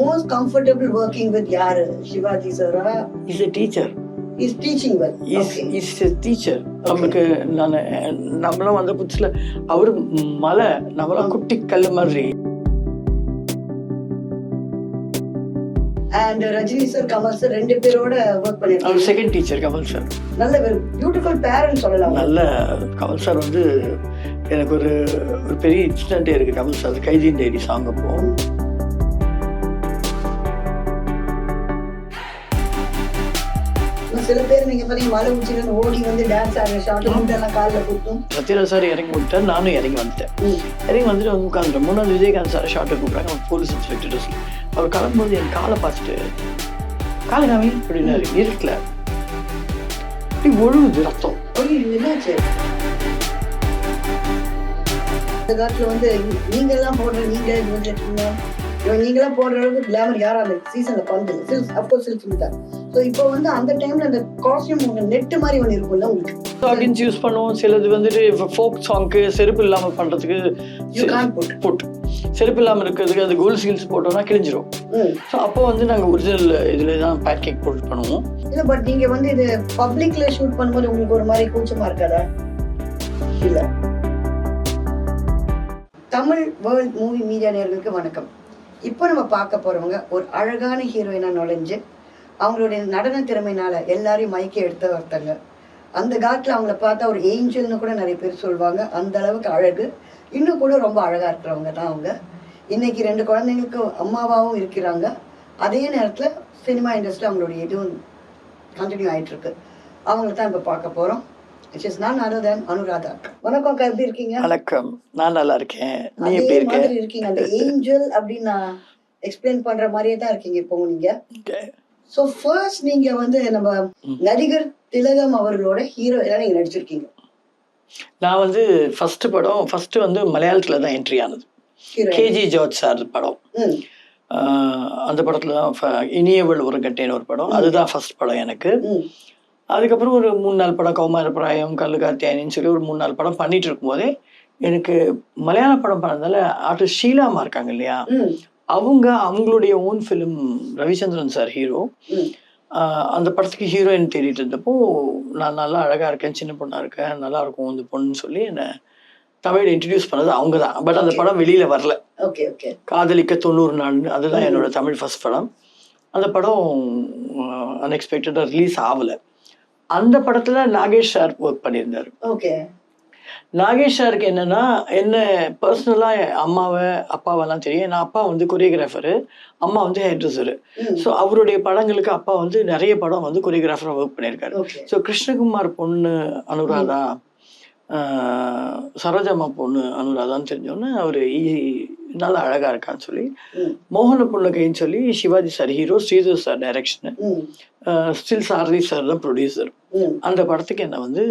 Most comfortable working with யாரு? சிவாஜி சாரா is a teacher is teaching well is is teacher நம்மளுக்கு நான் நம்மளாம் வந்த புதுசில் அவர் மலை நம்மளாம் குட்டி கல் மாதிரி. And Rajini sir Kamal sir ரெண்டு பேரோட ஒர்க் அவர் பண்ணிருக்காங்க செகண்ட் டீச்சர் கமல் சார் நல்ல பியூட்டிஃபுல் பேரண்ட் சொல்லலாம். நல்ல கமல் சார் வந்து எனக்கு ஒரு ஒரு பெரிய இன்சிடென்ட்டே இருக்குது கமல் சார் கைதியின் டைரி சாங் அப்போ. சில பேர் நீங்க பாத்தீங்க மலை இருந்து ஓடி வந்து டான்ஸ் ஆடுற ஷார்ட் முட்டை எல்லாம் காலில் குத்தும். சத்யராஜ் சார் இறங்கி விட்டார் நானும் இறங்கி வந்துட்டேன். இறங்கி வந்துட்டு வந்து உட்காந்துட்டேன் மூணாவது விஜயகாந்த் சார் ஷார்ட்டை கூப்பிட்றாங்க அவர் போலீஸ் இன்ஸ்பெக்டர் அவர் கிளம்பும்போது என் காலை பார்த்துட்டு காலை காமி அப்படின்னாரு. இருட்டில். இப்படி ஒழுகுது ரத்தம். என்னாச்சு? இந்த காலத்துல வந்து நீங்க எல்லாம் போடுற நீங்க இது வந்து எப்படின்னா, இவன் நீங்க எல்லாம் போடுற அளவுக்கு கிளாமர் யாரும் அந்த சீசன்ல சில்ஸ் அப்கோர்ஸ் சில்ஸ் தான் ஸோ இப்போ வந்து அந்த டைம்ல அந்த காஸ்டியூம் உங்க நெட் மாதிரி ஒன்று இருக்கும்ல உங்களுக்கு? ஆடியன்ஸ் யூஸ் பண்ணுவோம். சிலது வந்துட்டு ஃபோக் சாங்க்கு செருப்பு இல்லாமல் பண்ணுறதுக்கு புட் செருப்பு இல்லாமல் இருக்கிறதுக்கு அது கோல் ஸ்கில்ஸ் போட்டோம்னா கிழிஞ்சிரும். ஸோ அப்போ வந்து நாங்கள் ஒரிஜினல் இதில் தான் பேன் கேக் போட்டு பண்ணுவோம். இல்ல பட் நீங்க வந்து இது பப்ளிக்ல ஷூட் பண்ணும்போது உங்களுக்கு ஒரு மாதிரி கூச்சமா இருக்காதா? இல்ல. தமிழ் வேர்ல்ட் மூவி மீடியா நேர்களுக்கு வணக்கம். இப்போ நம்ம பார்க்க போறவங்க ஒரு அழகான ஹீரோயினா நுழைஞ்சு அவங்களுடைய நடன திறமையினால எல்லாரையும் மயக்கி எடுத்த ஒருத்தங்க. அந்த காலத்துல அவங்கள பார்த்தா ஒரு ஏஞ்சல்னு கூட நிறைய பேர் சொல்லுவாங்க அந்த அளவுக்கு அழகு. இன்னும் கூட ரொம்ப அழகா இருக்கிறவங்க தான் அவங்க. இன்னைக்கு ரெண்டு குழந்தைங்களுக்கு அம்மாவாகவும் இருக்கிறாங்க. அதே நேரத்துல சினிமா இண்டஸ்ட்ரி அவங்களுடைய இதுவும் கண்டினியூ ஆயிட்டு இருக்கு அவங்கள தான் இப்போ பார்க்க தேன் அனுராதா வணக்கம் அக்கா எப்படி இருக்கீங்க? வணக்கம். நான் நல்லா இருக்கேன். நீ எப்படி இருக்க? இருக்கீங்க. அந்த ஏஞ்சல் அப்படின்னு நான் எக்ஸ்பிளைன் பண்ற மாதிரியே தான் இருக்கீங்க இப்போ நீங்க. ஸோ ஃபர்ஸ்ட் நீங்க வந்து நம்ம நடிகர் திலகம் அவர்களோட ஹீரோ எல்லாம் நீங்க நடிச்சிருக்கீங்க. நான் வந்து ஃபர்ஸ்ட் படம் ஃபர்ஸ்ட் வந்து மலையாளத்தில் தான் என்ட்ரி ஆனது. கேஜி ஜார்ஜ் சார் படம். அந்த படத்தில் தான் இனியவள் ஒரு கட்டேன்னு ஒரு படம். அதுதான் ஃபர்ஸ்ட் படம் எனக்கு. அதுக்கப்புறம் ஒரு மூணு நாள் படம் கௌமார பிராயம் கல்லு காத்தியானின்னு சொல்லி ஒரு மூணு நாள் படம் பண்ணிட்டு இருக்கும்போதே எனக்கு மலையாள படம் பண்ணதால ஆர்டிஸ்ட் ஷீலாமா இருக்காங்க இல்லையா? அவங்க அவங்களுடைய own film Ravichandran sir hero அந்த படத்துக்கு ஹீரோயின் தேடிட்டு இருந்தப்போ நான் நல்லா அழகாக இருக்கேன் சின்ன பொண்ணாக இருக்கேன் நல்லா இருக்கும் இந்த பொண்ணுன்னு சொல்லி என்னை தமிழ் இன்ட்ரடியூஸ் பண்ணது அவங்க தான். பட் அந்த படம் வெளியில் வரல. ஓகே ஓகே காதலிக்க தொண்ணூறு நாள் அதுதான் என்னோட தமிழ் ஃபர்ஸ்ட் படம். அந்த படம் அன்எக்ஸ்பெக்டடாக ரிலீஸ் ஆகலை. அந்த படத்தில் நாகேஷ் சார் ஒர்க் பண்ணியிருந்தார். ஓகே நாகேஷ் சாருக்கு என்னன்னா என்ன பர்சனலாக அம்மாவை அப்பாவெல்லாம் தெரியும். நான் அப்பா வந்து கொரியோகிராஃபரு அம்மா வந்து ஹேர் ட்ரெஸ்ஸரு ஸோ அவருடைய படங்களுக்கு அப்பா வந்து நிறைய படம் வந்து கொரியோகிராஃபராக ஒர்க் பண்ணியிருக்காரு. ஸோ கிருஷ்ணகுமார் பொண்ணு அனுராதா ஆஹ், சரோஜாம்மா பொண்ணு அனுராதான்னு தெரிஞ்சோன்னே அவர் நல்லா அழகாக இருக்கான்னு சொல்லி மோகன பொண்ணுகைன்னு சொல்லி Sivaji sir hero Sridhar sir direction still Sarathi sir தான் ப்ரொடியூசர் அந்த படத்துக்கு என்னை வந்து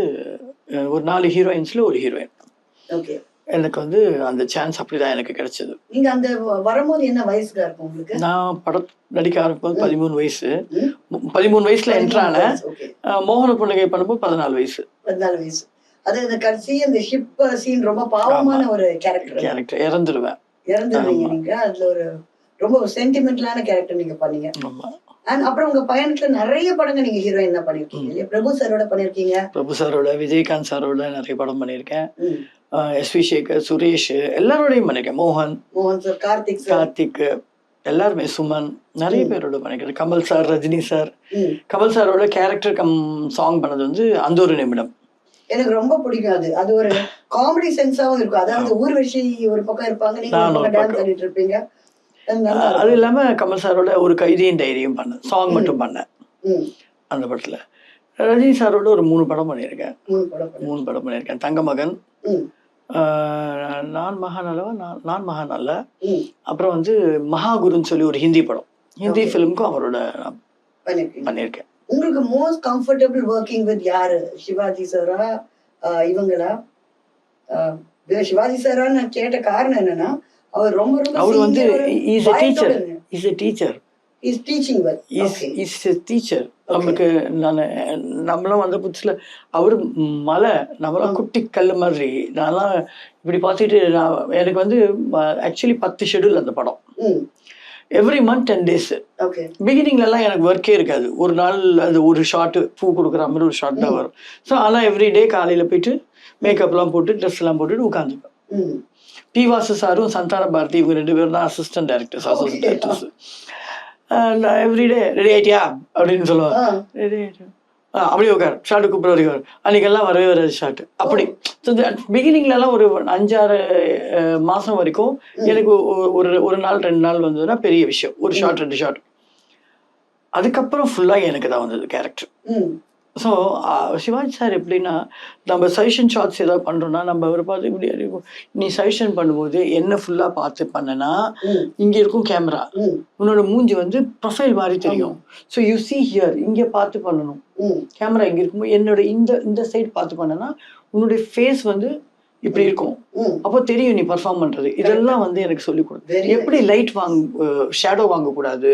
ஒரு நாலு ஹீரோயின்ஸில் ஒரு ஹீரோயின். ஓகே. எனக்கு வந்து அந்த சான்ஸ் அப்படி தான் எனக்கு கிடைச்சது. நீங்க அந்த வரும்போது என்ன வயசுல இருக்கும் உங்களுக்கு? நான் படம் நடிக்க ஆரம்பிப்போது பதிமூணு வயசு. பதிமூணு வயசுல என்ட்ரான மோகன பொண்ணுகை பண்ணும்போது பதினாலு வயசு. பதினாலு வயசு. அது இந்த கடைசி அந்த ஷிப் சீன் ரொம்ப பாவமான ஒரு கேரக்டர் கேரக்டர் இறந்துருவேன். இறந்துடுறீங்க நீங்க. அதுல ஒரு ரொம்ப சென்டிமெண்டலான கேரக்டர் நீங்க பண்ணீங்க. ஆமா. அண்ட் அப்புறம் உங்க பயணத்துல நிறைய படங்கள் நீங்க ஹீரோயின் பண்ணிருக்கீங்க. இல்லையா பிரபு சாரோட பண்ணிருக்கீங்க. பிரபு சாரோட விஜயகாந்த் சாரோட நிறைய படம் பண்ணியிருக்கேன் ம். எஸ் வி சேகர் சுரேஷ் எல்லாரோடையும் பண்ணியிருக்கேன் மோகன். மோகன் சார் கார்த்திக் கார்த்திக் எல்லாருமே சுமன் நிறைய பேரோட பண்ணியிருக்கேன் கமல் சார் ரஜினி சார். கமல் சாரோட கேரக்டர் கம் சாங் பண்ணது வந்து அந்த ஒரு நிமிடம். எனக்கு ரொம்ப பிடிக்கும் அது. அது ஒரு காமெடி சென்ஸாவும் இருக்கும். அதாவது ஊர்வசி ஒரு பக்கம் இருப்பாங்க. நீங்க டான்ஸ். ஆடிட்டு இருப்பீங்க. அது நல்லா அஹ் அது இல்லாம கமல் சாரோட ஒரு கைதியின் டைரியும் பண்ணேன் சாங் மட்டும் பண்ணேன். அந்த படத்துல. ரஜினி சாரோட ஒரு மூணு படம் பண்ணியிருக்கேன். மூணு படம் பண்ணியிருக்கேன். தங்கமகன் ம். ஆஹ் நான் மகான் அல்லவா? நான் நான் மகான் அல்ல. அப்புறம் வந்து மகாகுருன்னு சொல்லி ஒரு ஹிந்தி படம். ஹிந்தி. ஃபிலிமுக்கும் அவரோட பண்ணியிருக்கேன். உங்களுக்கு மோஸ்ட் கம்ஃபர்டபுள் ஒர்க்கிங் வித் யாரு? சிவாஜி சாரா இவங்களா? சிவாஜி சாரான்னு நான் கேட்ட காரணம் என்னன்னா அவர் ரொம்ப ரொம்ப அவர் வந்து is a teacher is a teacher is teaching well is is a teacher நம்மளுக்கு நான் நம்மளாம் வந்த புதுசில் அவர் மலை நம்மளாம் குட்டி கல் மாதிரி. நான்லாம் இப்படி பார்த்துட்டு நான் எனக்கு வந்து ஆக்சுவலி பத்து ஷெடியூல் அந்த படம். எவ்ரி மந்த் டென் டேஸ் பிகினிங்லலாம் எனக்கு ஒர்க்கே இருக்காது. ஒரு நாள் அது ஒரு ஷார்ட்டு பூ கொடுக்குற மாதிரி ஒரு ஷார்ட் தான் வரும். ஸோ அதெல்லாம் எவ்ரி டே காலையில் போயிட்டு மேக்கப்லாம் போட்டு ட்ரெஸ் எல்லாம் போட்டுட்டு உட்காந்துப்பேன். பி வாசு சாரும் சந்தான பாரதி இவங்க ரெண்டு பேரும் தான் assistant directors assistant. Directors everyday ready ஆயிட்டியா? அப்படின்னு சொல்லுவாங்க. ரெடி ஆயிட்டு. ஆ அப்படியே உட்கார். ஷார்ட்டு கூப்பிட வரைக்கும் அன்னைக்கெல்லாம் வரவே வராது ஷார்ட் அப்படி. பிகினிங்லலாம் ஒரு அஞ்சாறு மாசம் வரைக்கும் எனக்கு ஒரு ஒரு நாள் ரெண்டு நாள் வந்ததுன்னா பெரிய விஷயம். ஒரு ஷார்ட் ரெண்டு ஷார்ட் அதுக்கப்புறம் ஃபுல்லாக எனக்கு தான் வந்தது கேரக்டர் ஸோ சிவாஜி சார் எப்படின்னா நம்ம சஜஷன் ஷார்ட்ஸ் ஏதாவது பண்ணுறோம்னா நம்ம அவரை பார்த்து இப்படி அறிவோம் நீ சஜஷன் பண்ணும்போது என்ன ஃபுல்லாக பார்த்து பண்ணனா இங்கே இருக்கும் கேமரா உன்னோட மூஞ்சி வந்து ப்ரொஃபைல் மாதிரி தெரியும். ஸோ யூ see ஹியர் இங்கே பார்த்து பண்ணணும். கேமரா இங்கே இருக்கும்போது என்னோட இந்த இந்த சைடு பார்த்து பண்ணனா உன்னுடைய ஃபேஸ் வந்து இப்படி இருக்கும். அப்போ தெரியும் நீ பர்ஃபார்ம் பண்றது. இதெல்லாம் வந்து எனக்கு சொல்லிக் Very கொடுத்து எப்படி லைட் வாங்க ஷேடோ வாங்கக்கூடாது?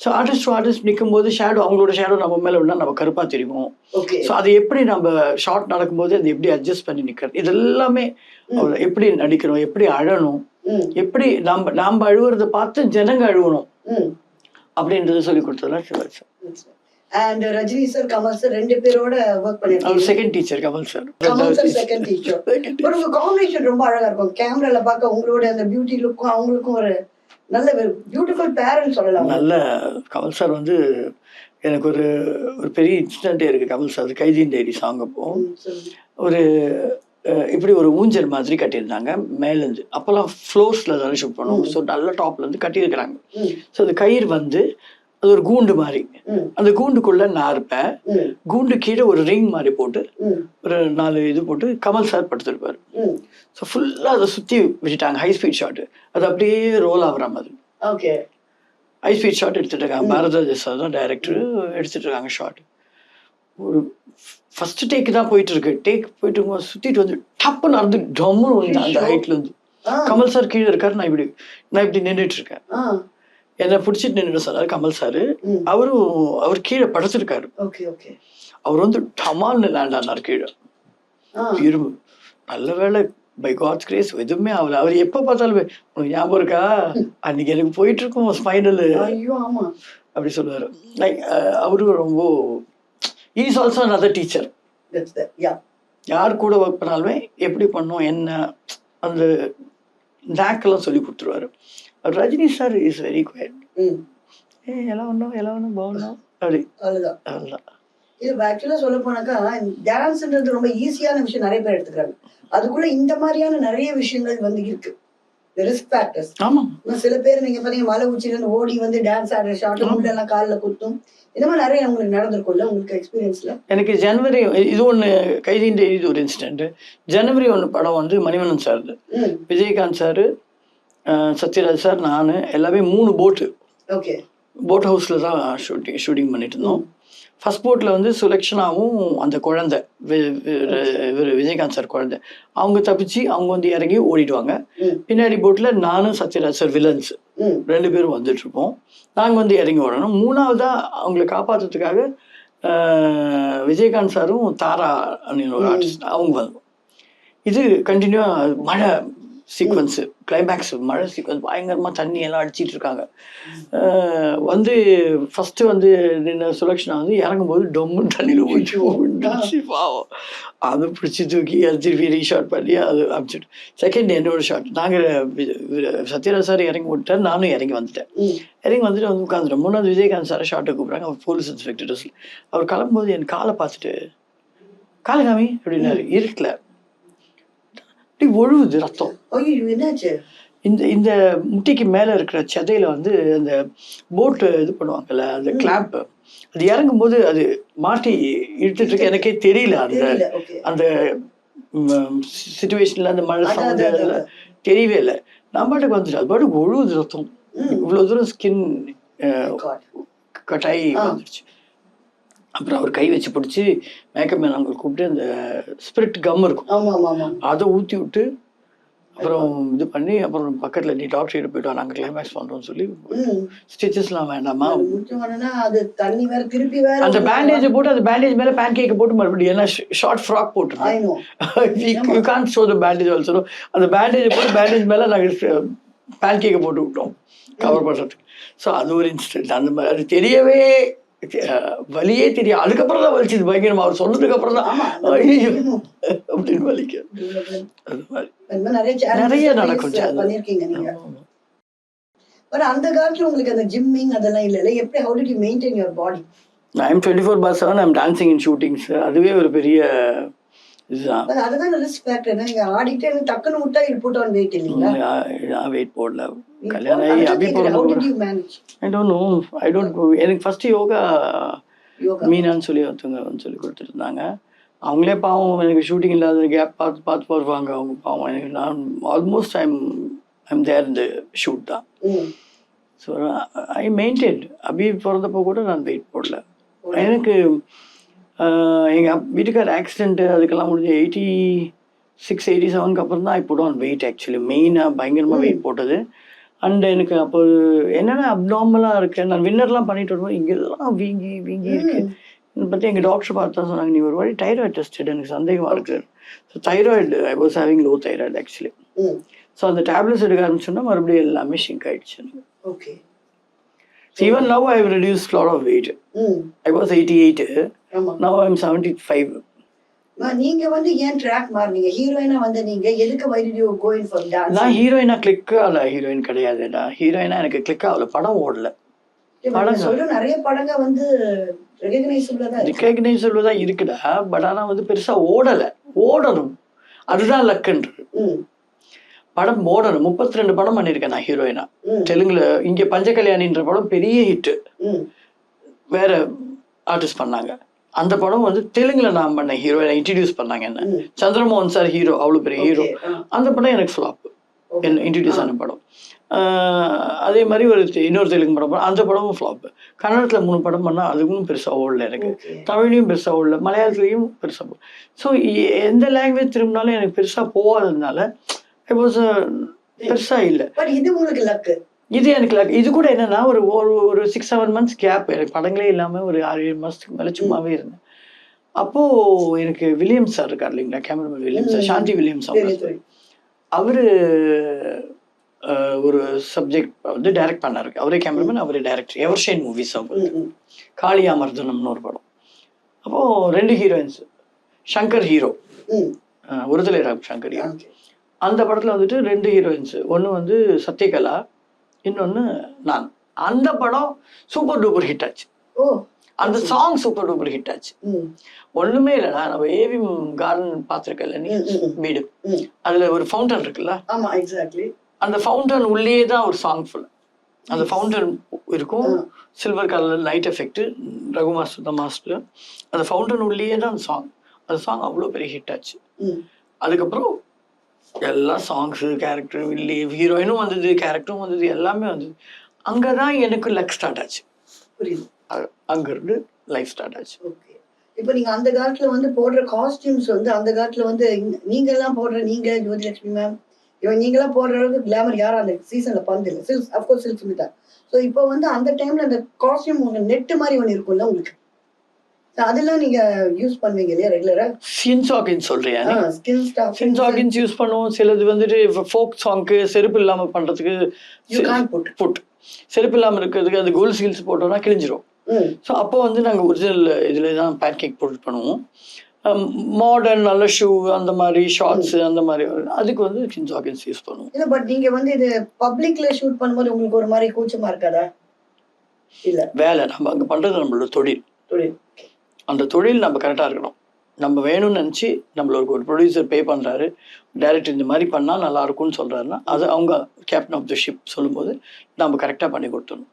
ஸோ ஆர்டிஸ்ட் ஆர்டிஸ்ட் நிற்கும் போது ஷேடோ அவங்களோட ஷேடோ நம்ம மேலே விடா நம்ம கருப்பாக தெரியும் ஸோ அது எப்படி நம்ம ஷார்ட் நடக்கும்போது அது எப்படி அட்ஜஸ்ட் பண்ணி நிற்கிறது இது எல்லாமே எப்படி நடிக்கிறோம் எப்படி அழணும் எப்படி நம்ம நாம் அழுவுறதை பார்த்து ஜனங்க அழுவணும் ம். அப்படின்றத சொல்லி கொடுத்ததுலாம் Sivaji sir. And Rajini sir Kamal sir ரெண்டு பேரோட ஒர்க் பண்ணிருக்கீங்க. Second teacher Kamal sir Kamal sir second teacher ஒரு காம்பினேஷன் ரொம்ப அழகா இருக்கும். கேமரால பார்க்க உங்களோட அந்த பியூட்டி லுக்கும் அவங்களுக்கும் ஒரு நல்ல பியூட்டிஃபுல் பேரண்ட் சொல்லலாம். நல்ல கமல் சார் வந்து எனக்கு ஒரு ஒரு பெரிய இன்சிடென்ட்டே இருக்குது கமல் சார் கைதின் டைரி சாங் அப்போ. ஒரு இப்படி ஒரு ஊஞ்சல் மாதிரி கட்டியிருந்தாங்க மேலேருந்து அப்போல்லாம் ஃப்ளோர்ஸில் தானே ஷூட் பண்ணுவோம். ஸோ நல்ல டாப்லேருந்து கட்டியிருக்கிறாங்க. ஸோ அது கயிறு வந்து அது ஒரு கூண்டு மாதிரி. அந்த கூண்டுக்குள்ளே நான் இருப்பேன். கூண்டு கீழே ஒரு ரிங் மாதிரி போட்டு ஒரு நாலு இது போட்டு கமல் சார் படுத்திருப்பார். ஸோ ஃபுல்லாக அதை சுற்றி விட்டுட்டாங்க ஹை ஸ்பீட் ஷாட்டு அது அப்படியே ரோல் ஆகுற மாதிரி. ஓகே ஹை ஸ்பீட் ஷாட் எடுத்துட்டு இருக்காங்க பாரத தான் டைரக்டர் எடுத்துட்டு இருக்காங்க ஷாட் ஒரு ஃபர்ஸ்ட் டேக் தான் போயிட்டு இருக்கு டேக் போயிட்டு இருக்கும்போது சுத்திட்டு வந்து டப்புன்னு அறுந்து டம்முன்னு வந்து அந்த. ஹைட்ல இருந்து கமல் சார் கீழே இருக்காரு. நான் இப்படி நான் இப்படி நின்றுட்டு இருக்கேன். என்னை பிடிச்சிட்டு நின்று சொன்னார் கமல் சார். அவரும் அவர் கீழே படுத்திருக்காரு ஓகே அவர் வந்து டமால்னு லேண்ட் ஆனார் கீழே. இரும்பு. நல்ல வேளை பை காட்ஸ் கிரேஸ் எதுவுமே ஆகல. அவர் எப்போ பார்த்தாலும் உனக்கு ஞாபகம் இருக்கா? அன்னைக்கு எனக்கு போயிட்டு இருக்கும் ஸ்பைனல். ஐயோ ஆமா. அப்படி சொல்லுவார். லைக் அவரு ரொம்ப இஸ் ஆல்சோ another டீச்சர் யார் கூட ஒர்க் பண்ணாலுமே எப்படி பண்ணணும் என்ன அந்த நாக்கெல்லாம் சொல்லி கொடுத்துருவாரு. Rajini sir is very quiet ம். ஏ எல்லாம் ஒன்றும் எல்லாம் ஒன்றும் பாவணும் அப்படி. அவ்வளவுதான். அதுதான் இது ஆக்சுவலா சொல்ல போனாக்கா டான்ஸ்ன்றது ரொம்ப ஈஸியான விஷயம் நிறைய பேர் எடுத்துக்கிறாங்க. அதுக்குள்ள இந்த மாதிரியான நிறைய விஷயங்கள் வந்து இருக்கு. ரிஸ்க் ஃபேக்டர்ஸ் ஆமாம் சில பேர் நீங்க பாத்தீங்க மலை உச்சில இருந்து ஓடி வந்து டான்ஸ் ஆடுற ஷார்ட் முள்ள எல்லாம் கால்ல குத்தும். இந்த மாதிரி நிறைய உங்களுக்கு நடந்திருக்கும்ல உங்களுக்கு எக்ஸ்பீரியன்ஸ்ல எனக்கு ஜனவரி இது ஒன்று கைதின் இது ஒரு இன்சிடென்ட் ஜனவரி ஒன்று படம் வந்து Manivannan sir Vijayakanth sir Sathyaraj sir நான் எல்லாமே மூணு போட்டு ஓகே போட் ஹவுஸில் தான் ஷூட்டிங் ஷூட்டிங் பண்ணிட்டு இருந்தோம். ஃபர்ஸ்ட் போட்டில் வந்து சுலக்ஷனாவும் அந்த குழந்தை. விஜயகாந்த் சார் குழந்தை. அவங்க தப்பிச்சு அவங்க வந்து இறங்கி ஓடிடுவாங்க. பின்னாடி போட்டில் நானும் சத்யராஜ் சார் வில்லன்ஸ் ரெண்டு பேரும் வந்துட்டு இருப்போம் நாங்கள் வந்து இறங்கி ஓடணும். மூணாவதா அவங்களை காப்பாற்றுறதுக்காக விஜயகாந்த் சாரும் தாரா அப்படின்னு ஒரு ஆர்டிஸ்ட் அவங்க வந்தோம் இது கண்டினியூவாக மழை சீக்வன்ஸு கிளைமேக்ஸ் மழை சீக்வன்ஸ் பயங்கரமாக தண்ணி எல்லாம் அடிச்சிட்டு இருக்காங்க வந்து ஃபஸ்ட்டு வந்து நின்ன சுலக்ஷனா வந்து இறங்கும்போது டொம்முன்னு தண்ணியில் போயிட்டு விழுந்துருச்சு பாவம். அதை பிடிச்சி தூக்கி அது திருப்பி ரீஷாட் பண்ணி அது அனுப்பிச்சிட்டு செகண்ட் என்னோட ஷாட் நாங்கள் சத்யராஜ் சார் இறங்கி விட்டார் நானும் இறங்கி வந்துட்டேன். இறங்கி வந்துட்டு வந்து உட்காந்துட்டேன் மூணாவது விஜயகாந்த் சாரை ஷார்ட்டை கூப்பிட்றாங்க. அவர் போலீஸ் இன்ஸ்பெக்டர் அவர் கிளம்பும்போது என் காலை பார்த்துட்டு காலை காமி அப்படின்னாரு இருட்டில். அப்படி ஒழுகுது ரத்தம். இந்த இந்த முட்டிக்கு மேலே இருக்கிற செதையில வந்து அந்த போட்டு இது பண்ணுவாங்கல்ல அந்த கிளாம்ப் அது இறங்கும்போது அது மாட்டி இழுத்துட்டு இருக்கு. எனக்கே தெரியல அந்த அந்த சுச்சுவேஷன்ல அந்த மழை சவுண்டு அதெல்லாம் தெரியவே இல்லை. நான் பாட்டுக்கு வந்துட்டு அது பாட்டுக்கு ஒழுகுது ரத்தம். இவ்வளோ தூரம் ஸ்கின். கட்டாயி ஆ. அப்புறம் அவர் கை வச்சு பிடிச்சி மேக்கப் மேன் அவங்க கூப்பிட்டு அந்த ஸ்பிரிட் கம் இருக்கும். அதை ஊற்றி விட்டு அப்புறம் இது பண்ணி அப்புறம் பக்கத்தில் நீ டாக்டர் கிட்ட போயிட்டு நாங்கள் கிளைமேக்ஸ் பண்ணுறோம்னு சொல்லி ஸ்டிச்சஸ்லாம் வேண்டாமா? அது தண்ணி வேற திருப்பி வேற அந்த பேண்டேஜை போட்டு அந்த பேண்டேஜ் மேலே பேன் கேக்கை போட்டு மறுபடியும் ஏன்னா short frock no you can show the bandage also அந்த பேண்டேஜ் போட்டு பேண்டேஜ் மேலே நாங்கள் பேன் கேக்கை போட்டு விட்டோம். கவர் பண்ணுறதுக்கு ஸோ அது ஒரு இன்சிடென்ட் அந்த மாதிரி அது தெரியவே வலியே தெரியும் அதுக்கப்புறம் தான் வலிச்சது பயங்கரமா. அவர் சொன்னதுக்கு அப்புறம் தான் அப்படின்னு வலிக்கும் அது மாதிரி. நிறைய நடக்கும் பட் அந்த காலத்துல உங்களுக்கு அந்த ஜிம்மிங் அதெல்லாம் இல்ல எப்படி how you maintain your body I'm twenty four for seven I'm dancing in shootings அதுவே ஒரு பெரிய இதுதான். அதுதான் ரிஸ்க் ஃபேக்டர் நீங்க ஆடிட்டே இருந்து டக்குன்னு விட்டா இது புட் ஆன் வெயிட் இல்லீங்களா? நான் வெயிட் போடல. கல்யாணம் ஆகி அபி I don't know I don't எனக்கு ஃபர்ஸ்ட் யோகா மீனான்னு சொல்லி ஒருத்தவங்க வந்து சொல்லி கொடுத்துட்டு இருந்தாங்க அவங்களே பாவம் எனக்கு ஷூட்டிங் இல்லாத கேப் பார்த்து பார்த்து வருவாங்க. அவங்க பாவம் எனக்கு நான் ஆல்மோஸ்ட் ஐம் ஐம் தேர் இந்த ஷூட் தான். ஸோ ஐ மெயின்டைன் அபி பிறந்தப்போ கூட நான் வெயிட் போடல. எனக்கு எங்கள் வீட்டுக்கார் ஆக்சிடென்ட்டு அதுக்கெல்லாம் முடிஞ்சு எயிட்டி சிக்ஸ் எயிட்டி செவனுக்கு அப்புறம் தான் I put on weight actually மெயினாக பயங்கரமாக வெயிட் போட்டது. அண்ட் எனக்கு அப்போ என்னென்ன அப்நார்மலாக இருக்கு? நான் வின்னர்லாம் பண்ணிட்டு வரும்போது இங்கெல்லாம் வீங்கி வீங்கி இருக்கு. இதை பற்றி எங்கள் டாக்டர் பார்த்தா சொன்னாங்க நீ ஒரு வாட்டி தைராய்டு டெஸ்ட் எனக்கு சந்தேகமாக இருக்கு. So thyroid I was having low thyroid actually so அந்த டேப்லெட்ஸ் எடுக்க ஆரம்பிச்சோன்னா மறுபடியும் எல்லாமே ஷிங்க் ஆயிடுச்சு okay even now I reduce lot of weight hmm I was eighty eight ஆமா. நவ் ஐம் செவன்டி ஃபைவ் அம்மா, நீங்க வந்து ஏன் ட்ராக் மாறுனீங்க? ஹீரோயினா வந்து நீங்க எதுக்கு why did you go in for dance நான் ஹீரோயினா கிளிக் ஆகல. ஹீரோயின் கிடையாதுடா. ஹீரோயினா எனக்கு கிளிக் ஆகல. படம் ஓடல. நீங்க சொல்ற நிறைய படங்க வந்து ரெகக்னைசபிளா தான் இருக்கு. ரிகக்னைஸ் சொல்வதா இருக்குடா. பட் ஆனால் வந்து பெருசா ஓடல. ஓடணும். அதுதான் லக்குன்றது ம். படம் ஓடணும் முப்பத்தி ரெண்டு படம் பண்ணியிருக்கேன் நான் ஹீரோயினா தெலுங்குல இங்க பஞ்சகல்யாணின்ற படம் பெரிய ஹிட்டு வேற ஆர்டிஸ்ட் பண்ணாங்க. அந்த படம் வந்து தெலுங்குல நான் பண்ணேன் ஹீரோயினை இன்ட்ரடியூஸ் பண்ணாங்க என்ன. சந்திரமோகன் சார் ஹீரோ அவ்வளோ பெரிய ஹீரோ. அந்த படம் எனக்கு ஃப்ளாப். என்ன இன்ட்ரடியூஸ் ஆன படம். அதே மாதிரி ஒரு இன்னொரு தெலுங்கு படம். அந்த படமும் ஃப்ளாப் கன்னடத்துல மூணு படம் பண்ணா அதுக்கும் பெருசா ஓடல எனக்கு. தமிழ்லையும் பெருசா ஓடல மலையாளத்துலயும் பெருசா போ ஸோ எந்த லாங்குவேஜ் திரும்பினாலும் எனக்கு பெருசா போகாததுனால பெருசா இல்லை பட் இது உங்களுக்கு லக்கு இது எனக்கு luck. இது கூட என்னன்னா ஒரு ஒரு ஒரு சிக்ஸ் செவன் மந்த்ஸ் கேப் எனக்கு படங்களே இல்லாம ஒரு ஆறு ஏழு மாசத்துக்கு மேல சும்மாவே இருந்தேன். அப்போ எனக்கு வில்லியம்ஸ் சார் இருக்கார் இல்லைங்களா? Cameraman Williams sir. Shanthi Williams அவரு அஹ், ஒரு சப்ஜெக்ட் வந்து டைரக்ட் பண்ணாரு. அவரே கேமராமேன் அவரே டைரக்டர் எவர்ஷைன் மூவிஸ் அவங்க ம், ம். காளியாமர்தனம்னு ஒரு படம். அப்போ ரெண்டு ஹீரோயின்ஸ் சங்கர் ஹீரோ ஒருதலை ராம் சங்கர் ஹீரோ. அந்த படத்துல வந்துட்டு ரெண்டு ஹீரோயின்ஸ் ஒன்று வந்து சத்யகலா இன்னொன்று நான். அந்த படம் சூப்பர் டூப்பர் ஹிட் ஆச்சு. அந்த சாங் சூப்பர் டூப்பர் ஹிட் ஆச்சு. ஒண்ணுமே இல்லைடா நம்ம ஏவி கார்டன் பார்த்துருக்கல நீ. வீடு. அதுல ஒரு ஃபவுண்டன் இருக்குல்ல? ஆமா எக்ஸாக்ட்லி அந்த ஃபவுண்டன் உள்ளே தான் ஒரு சாங் ஃபுல் அந்த ஃபவுண்டன் இருக்கும். Silver colour light effect Raghu master தான் மாஸ்டர் அந்த ஃபவுண்டன் உள்ளே தான் அந்த சாங் அந்த சாங் அவ்வளோ பெரிய ஹிட் ஆச்சு. அதுக்கப்புறம் எல்லா சாங்ஸு கேரக்டர் வில்லி ஹீரோயினும் வந்தது கேரக்டரும் வந்தது எல்லாமே வந்தது. அங்கே தான் எனக்கு லக் ஸ்டார்ட் ஆச்சு. புரியுது. அங்கிருந்து லைஃப் ஸ்டார்ட் ஆச்சு. ஓகே இப்போ நீங்க அந்த காலத்துல வந்து போடுற காஸ்டியூம்ஸ் வந்து அந்த காலத்துல வந்து இங்க- நீங்க எல்லாம் போடுற நீங்க ஜோதிலட்சுமி மேம் இவன் நீங்க எல்லாம் போடுற அளவுக்கு கிளாமர் யாரும் அந்த சீசன்ல பண்ணதில்லை Silk of course Silk Smitha so இப்போ வந்து அந்த டைம்ல அந்த காஸ்டியூம் உங்க நெட் மாதிரி ஒன்று இருக்கும்ல உங்களுக்கு? அதெல்லாம் நீங்க யூஸ் பண்ணுவீங்க இல்லையா ரெகுலரா சின்சாகின் சொல்றியா சின்சாகின்ஸ் யூஸ் பண்ணுவோம். சிலது வந்துட்டு ஃபோக் சாங்க்கு செருப்பு இல்லாம பண்றதுக்கு புட் செருப்பு இல்லாம இருக்கிறதுக்கு அது கோல் ஸ்கில்ஸ் போட்டோம்னா கிழிஞ்சிரும். ஸோ அப்போ வந்து நாங்கள் ஒரிஜினல் இதில் தான் பேன் கேக் போட்டு பண்ணுவோம் மாடர்ன் நல்ல ஷூ அந்த மாதிரி ஷார்ட்ஸ் அந்த மாதிரி. அதுக்கு வந்து சின்சாகின்ஸ் யூஸ் பண்ணுவோம். இல்ல பட் நீங்க வந்து இது பப்ளிக்ல ஷூட் பண்ணும்போது உங்களுக்கு ஒரு மாதிரி கூச்சமா இருக்காதா? இல்ல. வேலை. நம்ம அங்கே பண்ணுறது நம்மளோட தொழில். தொழில். அந்த தொழில் நம்ம கரெக்டாக இருக்கணும். நம்ம வேணும்னு நினச்சி நம்மளுக்கு ஒரு ப்ரொடியூசர் பே பண்ணுறாரு டைரக்டர் இந்த மாதிரி பண்ணால் நல்லா இருக்கும்னு சொல்கிறாருன்னா அது அவங்க கேப்டன் ஆஃப் த ஷிப் சொல்லும்போது நம்ம கரெக்டாக பண்ணி கொடுத்துடணும்.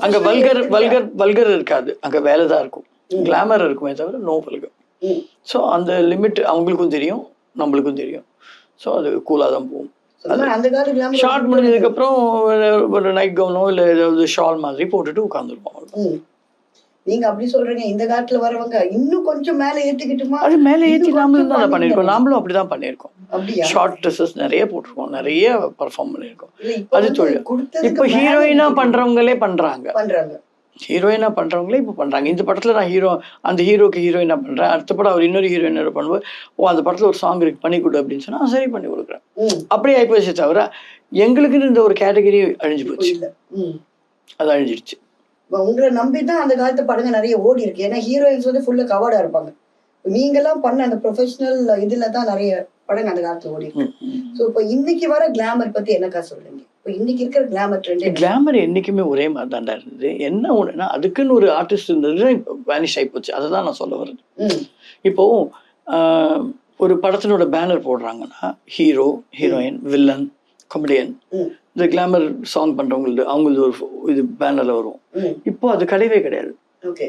அங்கே வல்கர் வல்கர் வல்கர் இருக்காது. அங்கே வேலை தான் இருக்கும். கிளாமர் இருக்குமே தவிர நோ வல்கர். ஸோ அந்த லிமிட் அவங்களுக்கும் தெரியும் நம்மளுக்கும் தெரியும். ஸோ அது கூலாக தான் போகும். ஷார்ட் முடிஞ்சதுக்கப்புறம் ஒரு- நைட் கவுனோ இல்லை ஏதாவது ஷால் மாதிரி போட்டுட்டு உட்காந்துருப்போம். நீங்க அப்படி சொல்றீங்க இந்த காலத்துல வரவங்க இன்னும் கொஞ்சம் மேல ஏத்திக்கிட்டுமா? அது மேலே இன்னும் நாமளும் தான் பண்ணியிருக்கோம். பண்ணுங்க. நாமளும் அப்படி தான் பண்ணியிருக்கோம். அப்படியா? ஷார்ட் ட்ரெஸ்ஸஸ் நிறைய போட்டிருக்கோம் நிறைய பர்ஃபார்ம் இப்ப அது தொழில். இப்போ ஹீரோயினா பண்றவங்களே பண்றாங்க. பண்றாங்க. ஹீரோயினா பண்றவங்களே இப்போ பண்றாங்க. இந்த படத்துல நான் ஹீரோ அந்த ஹீரோக்கு ஹீரோயினா பண்றேன். அடுத்த படம் அவர் இன்னொரு ஹீரோயினோட பண்ணும்போது ஓ அந்த படத்துல ஒரு சாங் இருக்கு பண்ணி கொடு அப்படின்னு சொன்னா "ஆ, சரி பண்ணி கொடுக்குறேன். அப்படியே ஆயிப்போச்சு தவிர எங்களுக்குன்னு இந்த ஒரு கேட்டகரி அழிஞ்சு போச்சு. அது அழிஞ்சிடுச்சு இப்ப உங்களை நம்பி தான் அந்த காலத்து படங்க நிறைய ஓடி இருக்கு ஏன்னா ஹீரோயின்ஸ் வந்து ஃபுல்லா கவர்டா இருப்பாங்க. நீங்கெல்லாம் பண்ண அந்த ப்ரொஃபஷனல் இதுல தான் நிறைய படங்க அந்த காலத்துல ஓடி இருக்கு. ஸோ இப்போ இன்னைக்கு வர கிளாமர் பத்தி என்னக்கா சொல்றீங்க? இப்போ இன்னைக்கு இருக்கிற கிளாமர் ட்ரெண்ட் கிளாமர் என்னைக்குமே ஒரே மாதிரி தான்டா இருந்தது. என்ன ஒண்ணுன்னா அதுக்குன்னு ஒரு ஆர்டிஸ்ட் இருந்தது வேனிஷ் ஆகி போச்சு. அதை தான் நான் சொல்ல வரேன். ம். இப்போ ஒரு படத்தினோட பேனர் போடுறாங்கன்னா ஹீரோ ஹீரோயின் வில்லன் காமெடியன் இந்த கிளாமர் சாங் பண்றவங்களது அவங்களது ஒரு இது பேனர்ல வரும். இப்போ அது கிடையவே கிடையாது. ஓகே.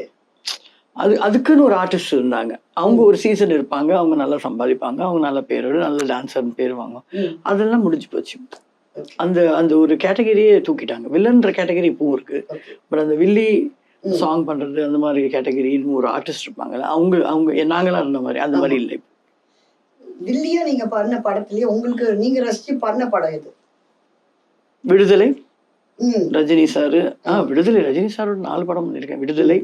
அது அதுக்குன்னு ஒரு ஆர்டிஸ்ட் இருந்தாங்க. அவங்க ஒரு சீசன் இருப்பாங்க அவங்க நல்லா சம்பாதிப்பாங்க அவங்க நல்ல பேரோட நல்ல டான்சர் பேர் வாங்க ம். அதெல்லாம் முடிஞ்சு போச்சு. அந்த அந்த ஒரு கேட்டகரியே தூக்கிட்டாங்க. வில்லன்ற கேட்டகரி இப்பவும் இருக்கு. பட் அந்த வில்லி. சாங் பண்றது அந்த மாதிரி கேட்டகரின்னு ஒரு ஆர்டிஸ்ட் இருப்பாங்கல்ல அவங்க அவங்க நாங்களாம் இருந்த மாதிரி அந்த மாதிரி இல்லை. வில்லியா நீங்க பண்ண படத்துலயே உங்களுக்கு நீங்க ரசிச்சு பண்ண படம் இது. விடுதலை? ரஜினி சாரு. ஆ விடுதலை. ரஜினி சாரோட நாலு படம் பண்ணியிருக்கேன். விடுதலை.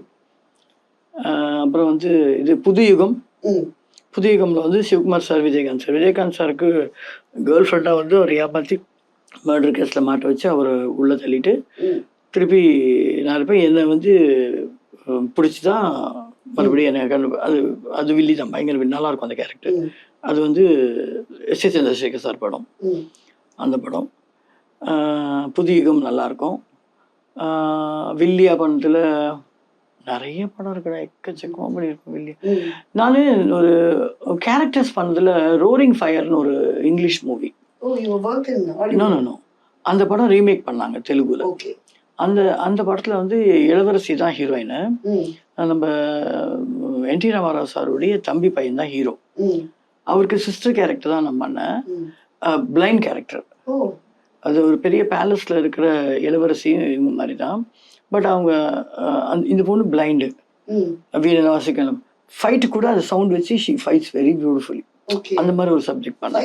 அப்புறம் வந்து இது புது யுகம். புது யுகம்ல வந்து சிவகுமார் சார் விஜயகாந்த் சார். விஜயகாந்த் சாருக்கு கேர்ள் ஃப்ரெண்டாக வந்து அவர் ஏமாற்றி மர்டர் கேஸில் மாட்ட வச்சு அவர் உள்ள தள்ளிட்டு திருப்பி நாலு பேர் என்னை வந்து பிடிச்சி தான் மறுபடியும் என்னை கண்டு அது அது வில்லி தான் பயங்கர. நல்லா இருக்கும் அந்த கேரக்டர் அது வந்து எஸ் ஏ சந்திரசேகர் சார் படம். அந்த படம். ஆஹ் புது யுகம் நல்லாயிருக்கும் வில்லியா படத்தில் நிறைய படம் இருக்குடா எக்கச்சக்கமாக பண்ணியிருக்கோம் வில்லியா. நான் ஒரு கேரக்டர்ஸ் பண்ணதில் ரோரிங் ஃபயர்னு ஒரு இங்கிலீஷ் மூவி அந்த படம் ரீமேக் பண்ணாங்க தெலுங்குல. ஓகே அந்த அந்த படத்தில் வந்து இளவரசி தான் ஹீரோயின் நம்ம என் டி ராமாராவ் சாருடைய தம்பி பையன் தான் ஹீரோ அவருக்கு சிஸ்டர் கேரக்டர் தான் நான் பண்ணேன். பிளைண்ட் கேரக்டர் அது ஒரு பெரிய பேலஸ்ல இருக்கிற இளவரசியும் இவங்க மாதிரி தான். பட் அவங்க அந்த- இந்த பொண்ணு பிளைண்டு வீரன் வாசிக்கணும் ஃபைட்டு கூட அது சவுண்ட் வச்சு ஷி ஃபைட்ஸ் வெரி பியூட்டிஃபுல்லி அந்த மாதிரி ஒரு சப்ஜெக்ட் பண்ணேன்.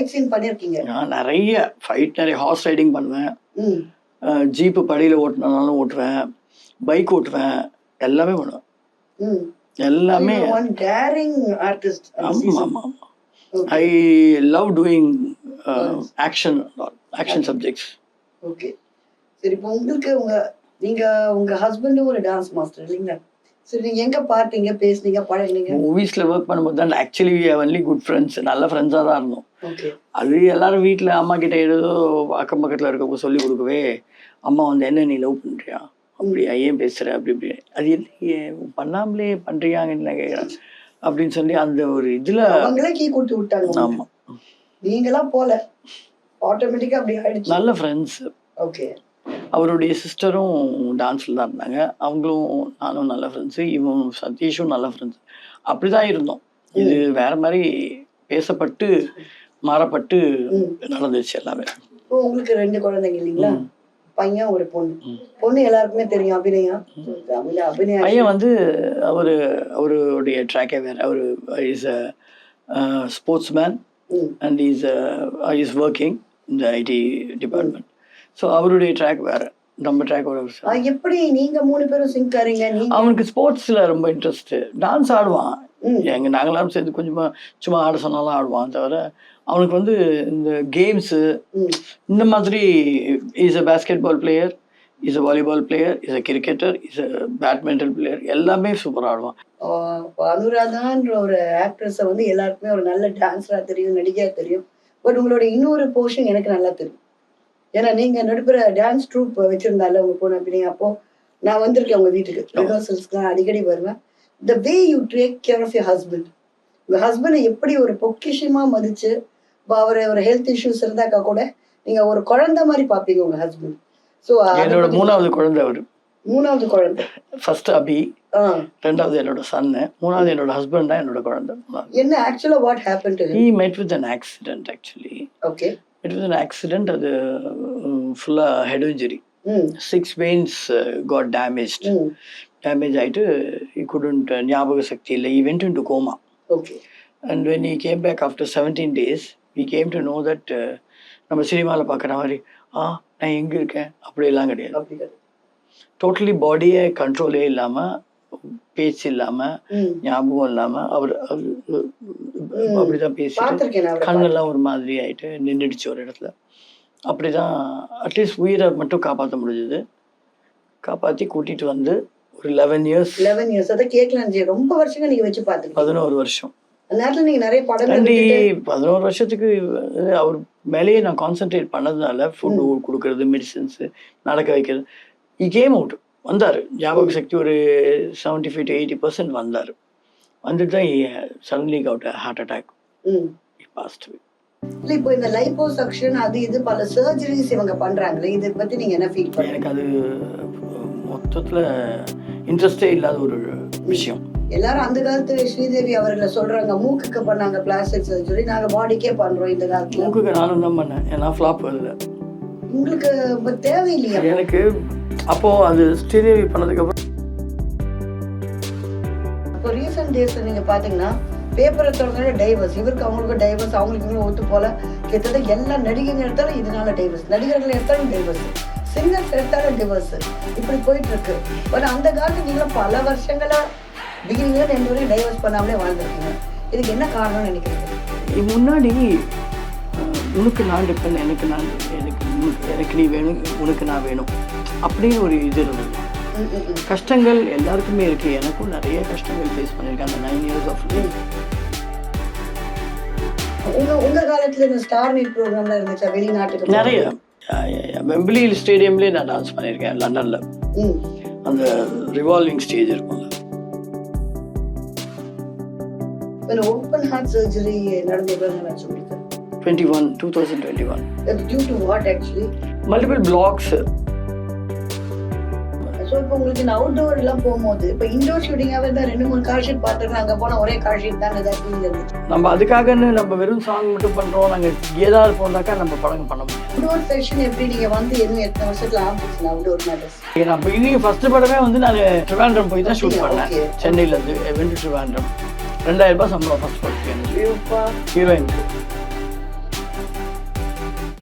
ஃபைட் நான் நிறைய ஃபைட் நிறைய ஹார்ஸ் ரைடிங் பண்ணுவேன். ஜீப்பு படியில் ஓட்டினாலும் ஓட்டுவேன் பைக் ஓட்டுவேன் எல்லாமே பண்ணுவேன். எல்லாமே. ஆமாம் ஆமாம் I love doing action action subjects okay சரி இப்போ உங்களுக்கு உங்க நீங்க உங்க ஹஸ்பண்டும் ஒரு டான்ஸ் மாஸ்டர் இல்லைங்களா? சரி நீங்க எங்க பார்த்தீங்க பேசுனீங்க பழகுனீங்க? மூவிஸில் ஒர்க் பண்ணும்போது தான் ஆக்சுவலி ஒன்லி குட் ஃப்ரெண்ட்ஸ் நல்ல ஃப்ரெண்ட்ஸாக தான் இருந்தோம். அது எல்லாரும் வீட்டில் அம்மா கிட்ட ஏதோ அக்கம் பக்கத்தில் இருக்கவங்க சொல்லி கொடுக்கவே அம்மா வந்து என்ன நீ லவ் பண்ணுறியா அப்படியா ஏன் பேசுகிற அப்படி இப்படி. அது இல்லையே பண்ணாமலே பண்ணுறியாங்கன்னு நான் கேட்குறேன் அப்படின்னு சொல்லி அந்த ஒரு இதில் அவங்களே கீ கொடுத்து விட்டாங்க. ஆமாம் நீங்களா போல. ஆட்டோமேட்டிக்கா அப்படி ஆயிடுச்சு. நல்ல ஃப்ரெண்ட்ஸ் ஓகே அவருடைய சிஸ்டரும் டான்ஸில் தான் இருந்தாங்க. அவங்களும் நானும் நல்ல ஃப்ரெண்ட்ஸு இவன் சதீஷும் நல்ல ஃப்ரெண்ட்ஸ் அப்படி தான் இருந்தோம். இது வேற மாதிரி பேசப்பட்டு மாறப்பட்டு. நடந்துச்சு எல்லாமே. உங்களுக்கு ரெண்டு குழந்தைங்க இல்லைங்களா. பையன் ஒரு பொண்ணு. பொண்ணு எல்லாருக்குமே தெரியும். அபிநயா? அபிநயா பையன் வந்து அவர் அவருடைய ட்ராக்கே வேறு. அவர் is a sports man and is is working இந்த ஐடி டிபார்ட்மெண்ட் ஸோ அவருடைய ட்ராக் வேறு. நம்ம ட்ராக்கோட எப்படி நீங்க மூணு பேரும் சிங்க் ஆறீங்க அவனுக்கு ஸ்போர்ட்ஸில் ரொம்ப இன்ட்ரெஸ்ட்டு டான்ஸ் ஆடுவான். எங்க நாங்களாம் சேர்ந்து கொஞ்சமா சும்மா ஆட சொன்னாலும் ஆடுவான் தவிர அவனுக்கு வந்து இந்த கேம்ஸு இந்த மாதிரி is a basketball player is a volleyball player is a cricketer is a badminton player எல்லாமே சூப்பராக ஆடுவான். அனுராதான்ற ஒரு ஆக்ட்ரஸை வந்து எல்லாருக்குமே ஒரு நல்ல டான்ஸரா தெரியும் நடிகையா தெரியும். பட் உங்களோட இன்னொரு போர்ஷன் எனக்கு நல்லா தெரியும். ஏன்னா நீங்க நடுப்புற டான்ஸ் ட்ரூப் வச்சிருந்தால உங்க பொண்ணு அப்படின்னு அப்போ நான் வந்திருக்கேன் உங்க வீட்டுக்கு. ரிஹர்சல்ஸ்க்குலாம் அடிக்கடி வருவேன். The way you take care of your husband உங்க ஹஸ்பண்டை எப்படி ஒரு பொக்கிஷமா மதிச்சு இப்போ அவர் ஒரு ஹெல்த் இஷ்யூஸ் இருந்தாக்கா கூட நீங்க ஒரு குழந்தை மாதிரி பார்ப்பீங்க உங்க ஹஸ்பண்ட் ஸோ என்னோட மூணாவது குழந்தை அவர். மூணாவது குழந்தை. ஃபர்ஸ்ட் அபி ரெண்டாவது என்னோட சன்னு மூணாவது என்னோட ஹஸ்பண்ட் தான் என்னோட குழந்தை. என்ன ஆக்சுவலா what happen to he met with an accident actually okay it with an accident அது ஃபுல்லாக head injury six veins got damaged ம். டேமேஜ் ஆகிட்டு குடண்ட் ஞாபக சக்தி இல்லை. He went into coma okay and when he came back after seventeen days we came to know that நம்ம சினிமாவில் பார்க்குற மாதிரி ஆ நான் எங்கே இருக்கேன்? அப்படியெல்லாம் கிடையாது. டோட்டலி பாடியே கண்ட்ரோலே இல்லாமல் பேச்சு இல்லாமல் ஞாபகம் இல்லாமல் அவர் அப்படி தான் பேசிட்டு கண்ணெல்லாம் ஒரு மாதிரி ஆயிட்டு நின்றுடுச்சு ஒரு இடத்துல. அப்படி தான் அட்லீஸ்ட் உயிரை மட்டும் காப்பாற்ற முடிஞ்சது. காப்பாற்றி கூட்டிகிட்டு வந்து ஒரு லெவன் இயர்ஸ் லெவன் இயர்ஸ் அதை கேட்கலாம் ரொம்ப வருஷங்கள் நீங்க வச்சு பார்த்துருக்கீங்க. பதினோரு வருஷம். நேரத்துல நிறைய விட்டுட்டு- பதினோரு வருஷத்துக்கு அவர் மேலேயே நான் கான்சென்ட்ரேட் பண்ணதுனால ஃபுட் கொடுக்கறது மெடிசின்ஸு நடக்க வைக்கிறது. இ கேம் அவுட் வந்தார். ஞாபக சக்தி ஒரு seventy five to eighty percent வந்தார். வந்துட்டு தான் suddenly got heart attack. Past இல்ல இப்போ இந்த லைப்போசக்ஷன் அது இது பல சர்ஜரிஸ் இவங்க பண்றாங்களே இதை பத்தி நீங்க என்ன ஃபீல் பண்ணுங்க எனக்கு அது மொத்தத்தில் இன்ட்ரெஸ்டே இல்லாத ஒரு விஷயம். எல்லாரும் அந்த காலத்துல ஸ்ரீதேவி அவர்களை சொல்றாங்க மூக்குக்கு பண்ணாங்க பிளாஸ்டிக் சர்ஜரி நாங்க பாடிக்கே பண்றோம் இந்த காலத்துல. மூக்குக்கு நானும் தான் பண்ணேன் ஏன்னா ஃப்ளாப் இல்லை உங்களுக்கு தேவையில்லையா? எனக்கு அப்போது அது ஸ்ரீதேவி பண்ணதுக்கப்புறம் இப்போ ரீசெண்ட் டேஸ் நீங்கள் பார்த்தீங்கன்னா பேப்பரை திறந்தாலே டைவர்ஸ் இவருக்கு அவங்களுக்கு டைவர்ஸ் அவங்களுக்கு இவங்களும் ஒத்து போல. கிட்டத்தட்ட எல்லா நடிகைங்க எடுத்தாலும் இதனால டைவர்ஸ் நடிகர்கள் எடுத்தாலும் டைவர்ஸ் சிங்கர்ஸ் எடுத்தாலும் டைவர்ஸ் இப்படி போயிட்டு இருக்கு பட் அந்த காலத்து நீங்களும் பல வருஷங்களா பிகினிங்ல ரெண்டு வரையும் டைவர்ஸ் பண்ணாமலே வாழ்ந்துருக்கீங்க. இதுக்கு என்ன காரணம்னு நினைக்கிறீங்க? முன்னாடி உனக்கு நான் டிபெண்ட் எனக்கு நான் எனக்கு எனக்கு நீ வேணும் உனக்கு நான் வேணும். அப்படின்னு ஒரு இது இருந்தது. கஷ்டங்கள் எல்லாருக்குமே இருக்கு. எனக்கும் நிறைய கஷ்டங்கள் ஃபேஸ் பண்ணியிருக்கேன். அந்த நைன் இயர்ஸ் ஆஃப் உங்க உங்க காலத்துல இந்த ஸ்டார் மீட் ப்ரோக்ராம்ல இருந்துச்சா? வெளிநாட்டுக்கு நிறைய. வெம்பிலி ஸ்டேடியம்லேயே நான் டான்ஸ் பண்ணியிருக்கேன் லண்டனில். அந்த ரிவால்விங் ஸ்டேஜ் இருக்கும்ல. ஒரு open heart surgery twenty one two thousand twenty one due to what actually multiple blocks so இப்போ உங்களுக்கு இந்த அவுட்டோர் எல்லாம் போகும்போது இப்போ இன்டோர் ஷூட்டிங்காகவே தான் ரெண்டு மூணு கார் ஷீட் பார்த்துருக்கேன் அங்கே போனால் ஒரே கார் ஷீட் தான் இருந்துச்சு நம்ம அதுக்காகன்னு நம்ம வெறும் சாங் மட்டும் பண்ணுறோம் நாங்கள் ஏதாவது போனாக்கா நம்ம படம் பண்ண முடியும். அவுட்டோர் செக்ஷன் எப்படி நீங்கள் வந்து இன்னும் எத்தனை வருஷத்துல ஆரம்பிச்சு அவுட்டோர் மேட்டர்ஸ் நான் இப்போ ஃபர்ஸ்ட் படமே வந்து நான் ட்ரிவாண்ட்ரம் போய் தான் ஷூட் பண்ணேன். சென்னையிலேருந்து வெண்டு ட்ரிவாண்ட்ரம் ரெண்டாயிரம் ரூபாய் சம்பளம் ஃபர்ஸ்ட் படத்துக்கு ஹீரோயினுக்கு